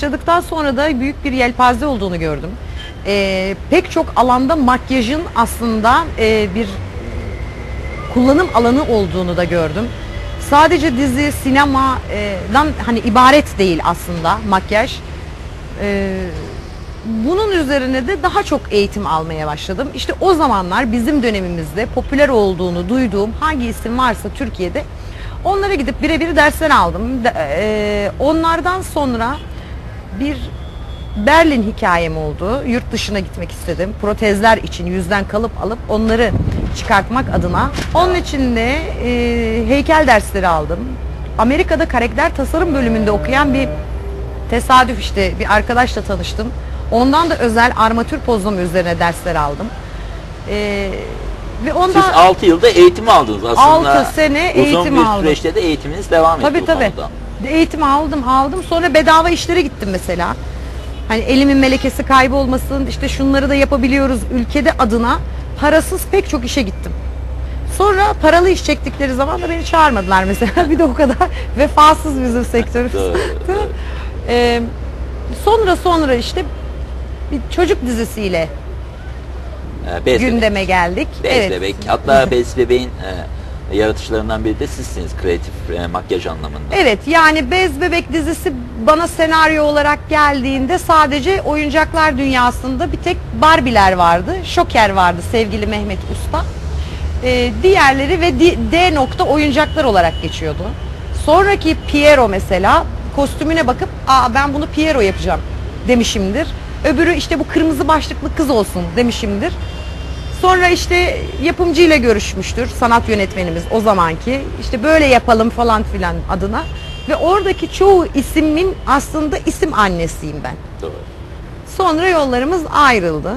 Başladıktan sonra da büyük bir yelpaze olduğunu gördüm. Ee, pek çok alanda makyajın aslında e, bir kullanım alanı olduğunu da gördüm. Sadece dizi, sinemadan hani ibaret değil aslında makyaj. Ee, bunun üzerine de daha çok eğitim almaya başladım. İşte o zamanlar bizim dönemimizde popüler olduğunu duyduğum hangi isim varsa Türkiye'de onlara gidip birebir dersler aldım. E, onlardan sonra bir Berlin hikayem oldu. Yurt dışına gitmek istedim. Protezler için yüzden kalıp alıp onları çıkartmak adına. Onun için de e, heykel dersleri aldım. Amerika'da karakter tasarım bölümünde okuyan bir tesadüf işte bir arkadaşla tanıştım. Ondan da özel armatür pozlama üzerine dersler aldım. E, ve ondan Siz 6 yılda eğitim aldınız aslında. Altı sene uzun eğitim bir aldım. süreçte de eğitiminiz devam etti Tabii tabii. konuda. Eğitim aldım aldım sonra bedava işlere gittim mesela. Hani elimin melekesi kaybolmasın işte şunları da yapabiliyoruz ülkede adına parasız pek çok işe gittim. Sonra paralı iş çektikleri zaman da beni çağırmadılar mesela. bir de o kadar vefasız bizim sektörümüz. Ee, sonra sonra işte bir çocuk dizisiyle Bez Bebek. gündeme geldik. Bez Bebek. Hatta Bez Bebek'in e, yaratıcılarından biri de sizsiniz kreatif e, makyaj anlamında. Evet yani Bez Bebek dizisi bana senaryo olarak geldiğinde sadece oyuncaklar dünyasında bir tek Barbie'ler vardı. Şoker vardı sevgili Mehmet Usta. Ee, diğerleri ve D, D nokta oyuncaklar olarak geçiyordu. Sonraki Piero mesela kostümüne bakıp Aa, ben bunu Piero yapacağım demişimdir. Öbürü işte bu kırmızı başlıklı kız olsun demişimdir. Sonra işte yapımcıyla görüşmüştür sanat yönetmenimiz o zamanki. İşte böyle yapalım falan filan adına. Ve oradaki çoğu ismin aslında isim annesiyim ben. Doğru. Sonra yollarımız ayrıldı.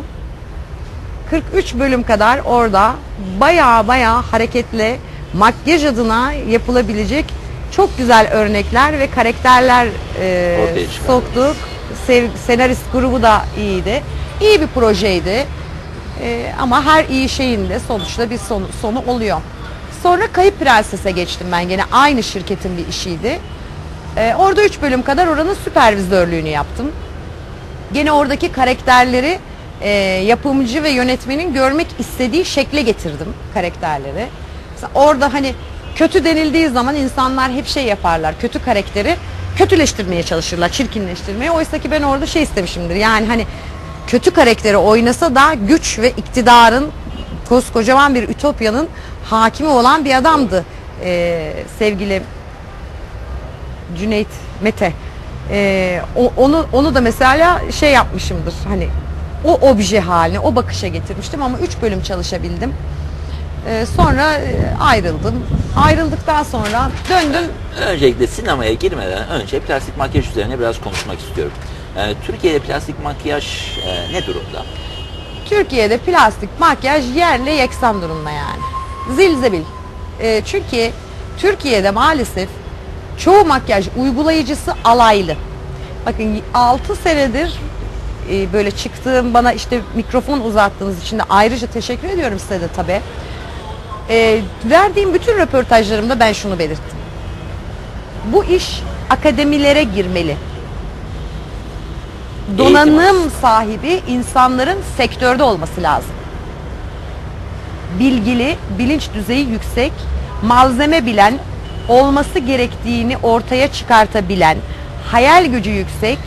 43 bölüm kadar orada baya baya hareketli makyaj adına yapılabilecek çok güzel örnekler ve karakterler e, soktuk. Sev- senarist grubu da iyiydi. İyi bir projeydi. E, ama her iyi şeyin de sonuçta bir sonu, sonu oluyor. Sonra Kayıp Prenses'e geçtim ben gene aynı şirketin bir işiydi. E, orada 3 bölüm kadar oranın süpervizörlüğünü yaptım. Gene oradaki karakterleri e, yapımcı ve yönetmenin görmek istediği şekle getirdim karakterleri. Mesela orada hani kötü denildiği zaman insanlar hep şey yaparlar. Kötü karakteri kötüleştirmeye çalışırlar, çirkinleştirmeye. Oysa ki ben orada şey istemişimdir. Yani hani kötü karakteri oynasa da güç ve iktidarın koskocaman bir ütopyanın hakimi olan bir adamdı. E, sevgili Cüneyt Mete. Ee, onu onu da mesela şey yapmışımdır. Hani o obje haline, o bakışa getirmiştim ama 3 bölüm çalışabildim. Ee, sonra e, ayrıldım. Ayrıldıktan sonra döndüm. Öncelikle sinemaya girmeden önce plastik makyaj üzerine biraz konuşmak istiyorum. Ee, Türkiye'de plastik makyaj e, ne durumda? Türkiye'de plastik makyaj yerle yeksan durumda yani. Zilzebil. Ee, çünkü Türkiye'de maalesef çoğu makyaj uygulayıcısı alaylı. Bakın 6 senedir e, böyle çıktığım bana işte mikrofon uzattığınız için de ayrıca teşekkür ediyorum size de tabii. Ee, verdiğim bütün röportajlarımda ben şunu belirttim. Bu iş akademilere girmeli. Donanım sahibi insanların sektörde olması lazım. Bilgili, bilinç düzeyi yüksek, malzeme bilen, olması gerektiğini ortaya çıkartabilen, hayal gücü yüksek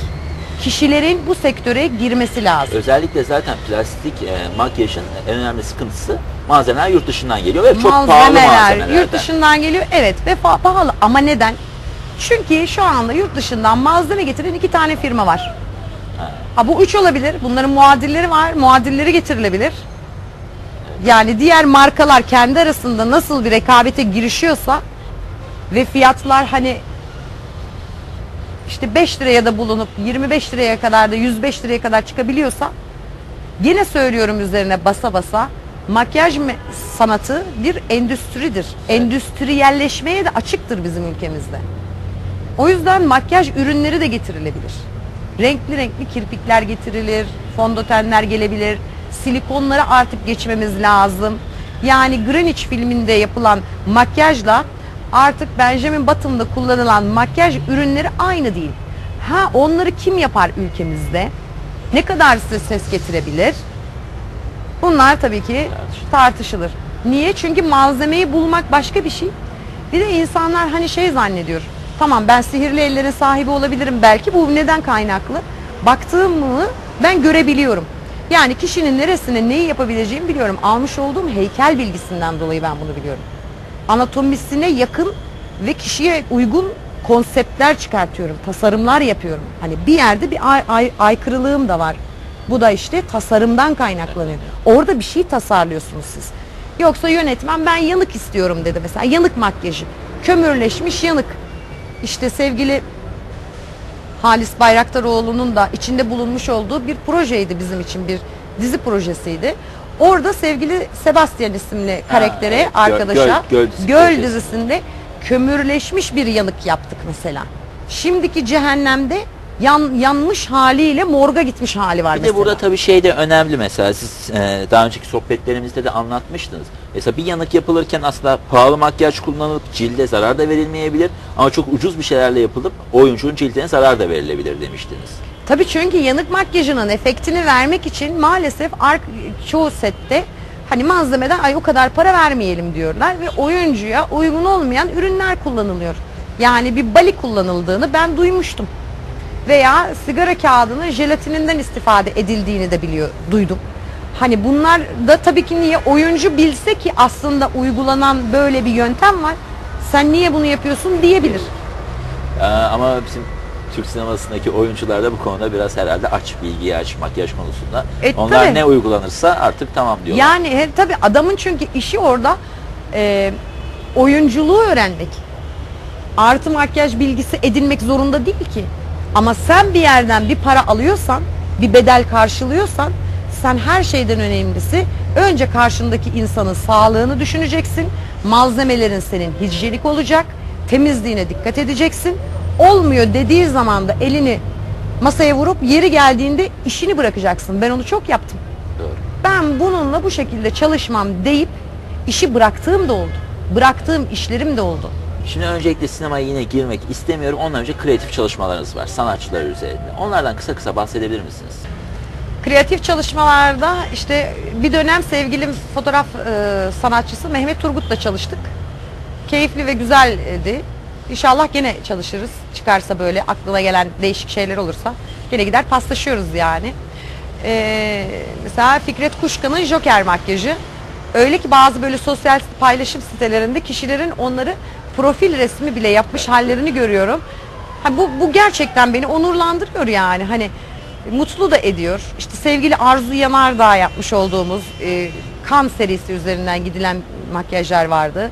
kişilerin bu sektöre girmesi lazım. Özellikle zaten plastik e, makyajın en önemli sıkıntısı malzemeler yurt dışından geliyor ve çok pahalı malzemeler yurt dışından geliyor. Evet ve pahalı ama neden? Çünkü şu anda yurt dışından malzeme getiren iki tane firma var. Ha bu üç olabilir. Bunların muadilleri var. Muadilleri getirilebilir. Yani diğer markalar kendi arasında nasıl bir rekabete girişiyorsa ve fiyatlar hani işte 5 liraya da bulunup 25 liraya kadar da 105 liraya kadar çıkabiliyorsa Yine söylüyorum üzerine basa basa makyaj sanatı bir endüstridir. Endüstriyelleşmeye de açıktır bizim ülkemizde. O yüzden makyaj ürünleri de getirilebilir. Renkli renkli kirpikler getirilir, fondötenler gelebilir, silikonlara artık geçmemiz lazım. Yani Greenwich filminde yapılan makyajla artık Benjamin Button'da kullanılan makyaj ürünleri aynı değil. Ha onları kim yapar ülkemizde? Ne kadar size ses getirebilir? Bunlar tabii ki Tartışılır. tartışılır. Niye? Çünkü malzemeyi bulmak başka bir şey. Bir de insanlar hani şey zannediyor. Tamam ben sihirli ellerin sahibi olabilirim belki. Bu neden kaynaklı? Baktığımı ben görebiliyorum. Yani kişinin neresine neyi yapabileceğimi biliyorum. Almış olduğum heykel bilgisinden dolayı ben bunu biliyorum. Anatomisine yakın ve kişiye uygun konseptler çıkartıyorum. Tasarımlar yapıyorum. Hani bir yerde bir ay- ay- aykırılığım da var. Bu da işte tasarımdan kaynaklanıyor. Orada bir şey tasarlıyorsunuz siz. Yoksa yönetmen ben yanık istiyorum dedi mesela. Yanık makyajı. Kömürleşmiş yanık. İşte sevgili Halis Bayraktaroğlu'nun da içinde bulunmuş olduğu bir projeydi bizim için bir dizi projesiydi. Orada sevgili Sebastian isimli karaktere, evet. Göl- arkadaşa Göl- Göl Göl projesi. dizisinde kömürleşmiş bir yanık yaptık mesela. Şimdiki cehennemde yan, yanmış haliyle morga gitmiş hali var Bir mesela. de burada tabii şey de önemli mesela siz e, daha önceki sohbetlerimizde de anlatmıştınız. Mesela bir yanık yapılırken aslında pahalı makyaj kullanılıp cilde zarar da verilmeyebilir ama çok ucuz bir şeylerle yapılıp oyuncunun cildine zarar da verilebilir demiştiniz. Tabii çünkü yanık makyajının efektini vermek için maalesef ark, çoğu sette hani malzemeden ay o kadar para vermeyelim diyorlar ve oyuncuya uygun olmayan ürünler kullanılıyor. Yani bir bali kullanıldığını ben duymuştum. Veya sigara kağıdının jelatininden istifade edildiğini de biliyor, duydum. Hani bunlar da tabii ki niye oyuncu bilse ki aslında uygulanan böyle bir yöntem var. Sen niye bunu yapıyorsun diyebilir. Ee, ama bizim Türk sinemasındaki oyuncular da bu konuda biraz herhalde aç, bilgiye aç, makyaj konusunda. E, Onlar tabii. ne uygulanırsa artık tamam diyorlar. Yani he, tabii adamın çünkü işi orada e, oyunculuğu öğrenmek. Artı makyaj bilgisi edinmek zorunda değil ki. Ama sen bir yerden bir para alıyorsan, bir bedel karşılıyorsan sen her şeyden önemlisi önce karşındaki insanın sağlığını düşüneceksin. Malzemelerin senin hijyenik olacak. Temizliğine dikkat edeceksin. Olmuyor dediği zaman da elini masaya vurup yeri geldiğinde işini bırakacaksın. Ben onu çok yaptım Doğru. ben bununla bu şekilde çalışmam deyip işi bıraktığım da oldu. Bıraktığım işlerim de oldu. Şimdi öncelikle sinemaya yine girmek istemiyorum. Ondan önce kreatif çalışmalarınız var sanatçılar üzerinde. Onlardan kısa kısa bahsedebilir misiniz? Kreatif çalışmalarda işte bir dönem sevgilim fotoğraf e, sanatçısı Mehmet Turgut'la çalıştık. Keyifli ve güzeldi. İnşallah gene çalışırız. Çıkarsa böyle aklına gelen değişik şeyler olursa gene gider paslaşıyoruz yani. Ee, mesela Fikret Kuşkan'ın Joker makyajı. Öyle ki bazı böyle sosyal paylaşım sitelerinde kişilerin onları profil resmi bile yapmış hallerini görüyorum. Ha, bu, bu gerçekten beni onurlandırıyor yani. Hani mutlu da ediyor. İşte sevgili Arzu Yanardağ yapmış olduğumuz e, kan serisi üzerinden gidilen makyajlar vardı.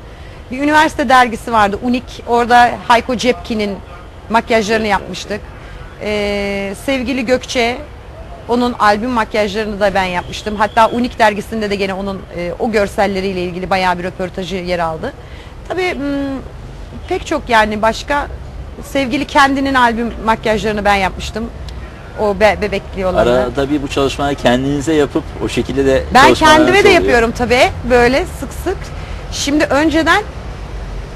Bir üniversite dergisi vardı Unik. Orada Hayko Cepkin'in makyajlarını yapmıştık. E, sevgili Gökçe onun albüm makyajlarını da ben yapmıştım. Hatta Unik dergisinde de gene onun e, o görselleriyle ilgili bayağı bir röportajı yer aldı. Tabii hmm, pek çok yani başka sevgili kendinin albüm makyajlarını ben yapmıştım. O be bebekli olanı. Arada bir bu çalışmayı kendinize yapıp o şekilde de Ben kendime de oluyor. yapıyorum tabii böyle sık sık. Şimdi önceden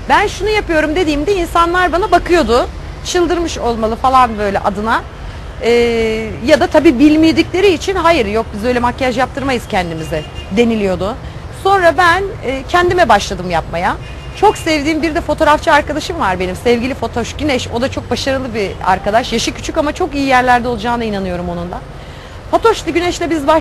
ben şunu yapıyorum dediğimde insanlar bana bakıyordu. Çıldırmış olmalı falan böyle adına. Ee, ya da tabii bilmedikleri için hayır yok biz öyle makyaj yaptırmayız kendimize deniliyordu. Sonra ben e, kendime başladım yapmaya. Çok sevdiğim bir de fotoğrafçı arkadaşım var benim. Sevgili Fotoş Güneş. O da çok başarılı bir arkadaş. Yaşı küçük ama çok iyi yerlerde olacağına inanıyorum onun da. Fatoşlu Güneş'le biz baş